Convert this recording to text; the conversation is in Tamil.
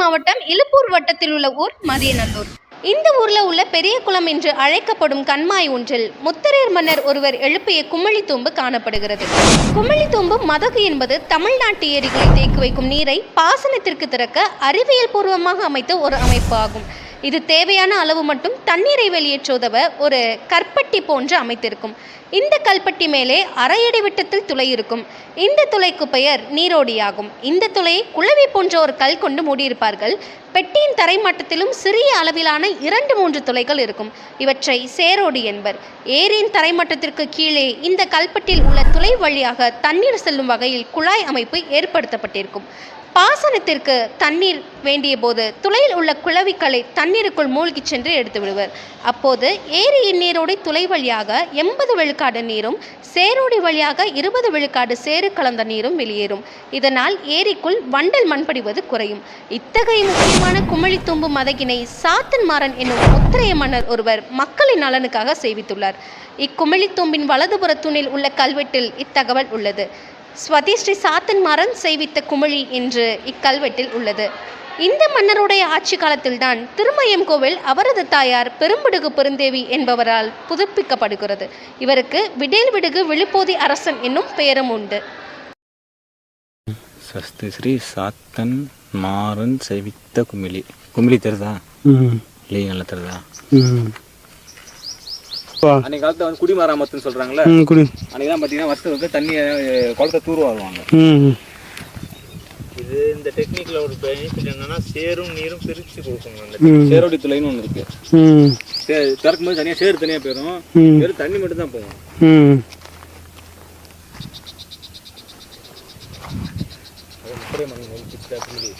மாவட்டம் இலுப்பூர் வட்டத்தில் உள்ள ஊர் மதியநல்லூர். இந்த ஊர்ல உள்ள பெரிய குளம் என்று அழைக்கப்படும் கண்மாய் ஒன்றில் முத்தரையர் மன்னர் ஒருவர் எழுப்பிய குமிழி தூம்பு காணப்படுகிறது. குமிழி தூம்பு மதகு என்பது தமிழ்நாட்டு ஏரிகளை தேக்கி வைக்கும் நீரை பாசனத்திற்கு திறக்க அறிவியல் பூர்வமாக அமைத்த ஒரு அமைப்பு ஆகும். இது தேவையான அளவு மட்டும் தண்ணீரை வெளியேற்றுவதவ ஒரு கற்பட்டி போன்று அமைத்திருக்கும். இந்த கல்பட்டி மேலே அரையடி விட்டத்தில் துளை இருக்கும். இந்த துளைக்கு பெயர் நீரோடியாகும். இந்த துளையை குளவி போன்ற ஒரு கல் கொண்டு மூடியிருப்பார்கள். பெட்டியின் தரைமட்டத்திலும் சிறிய அளவிலான இரண்டு மூன்று துளைகள் இருக்கும். இவற்றை சேரோடி என்பர். ஏரியின் தரைமட்டத்திற்கு கீழே இந்த கல்பட்டியில் உள்ள துளை வழியாக தண்ணீர் செல்லும் வகையில் குழாய் அமைப்பு ஏற்படுத்தப்பட்டிருக்கும். பாசனத்திற்கு தண்ணீர் வேண்டிய போது துளையில் உள்ள குளவிகளை தண்ணீருக்குள் மூழ்கிச் சென்று எடுத்து விடுவர். அப்போது ஏரியின் நீரோடை துளை வழியாக எண்பது விழுக்காடு நீரும் சேரோடி வழியாக இருபது விழுக்காடு சேறு கலந்த நீரும் வெளியேறும். இதனால் ஏரிக்குள் வண்டல் மண்படிவது குறையும். இத்தகைய முக்கியமான குமிழி தும்பு மதகினை சாத்தன்மாறன் என்னும் முத்திரைய மன்னர் ஒருவர் மக்களின் நலனுக்காக செய்வித்துள்ளார் இக்குமிழி தும்பின் வலதுபுற தூணில் உள்ள கல்வெட்டில் இத்தகவல் உள்ளது. ஸ்வதிஸ்ரீ சாத்தன்மாறன் செய்வித்த குமிழி என்று இக்கல்வெட்டில் உள்ளது. இந்த மன்னருடைய ஆட்சி காலத்தில்தான் திருமயம் கோவில் அவரது தாயார் பெரும்பிடுகு பெருந்தேவி என்பவரால் புதுப்பிக்கப்படுகிறது. இவருக்கு விடேல் விடுகு விழுப்போதி அரசன் என்னும் பெயரும் உண்டு. சஸ்தி ஸ்ரீ சாத்தன் மாறன் செவித்த குமிழி. குமிழி தெரியுதா ம் இல்லையே நல்லா வா. அன்னைக்கு காலத்துல வந்து குடிமராமத்துன்னு குடி. அன்னைக்கு தான் பார்த்தீங்கன்னா வருஷத்துக்கு தண்ணியை குளத்தை தூர்வாருவாங்க ம் இது இந்த டெக்னிக்ல ஒரு பெனிஃபிட் என்னன்னா சேரும் நீரும் பிரிச்சு கொடுக்கணும் அந்த சேரோடி துளைன்னு ஒன்று இருக்கு. ம். சே திறக்கும்போது தனியாக சேறு தனியாக போயிடும் ம். வெறும் தண்ணி மட்டும் தான் போகும். அப்படியே மண் பிச்சா குமிழி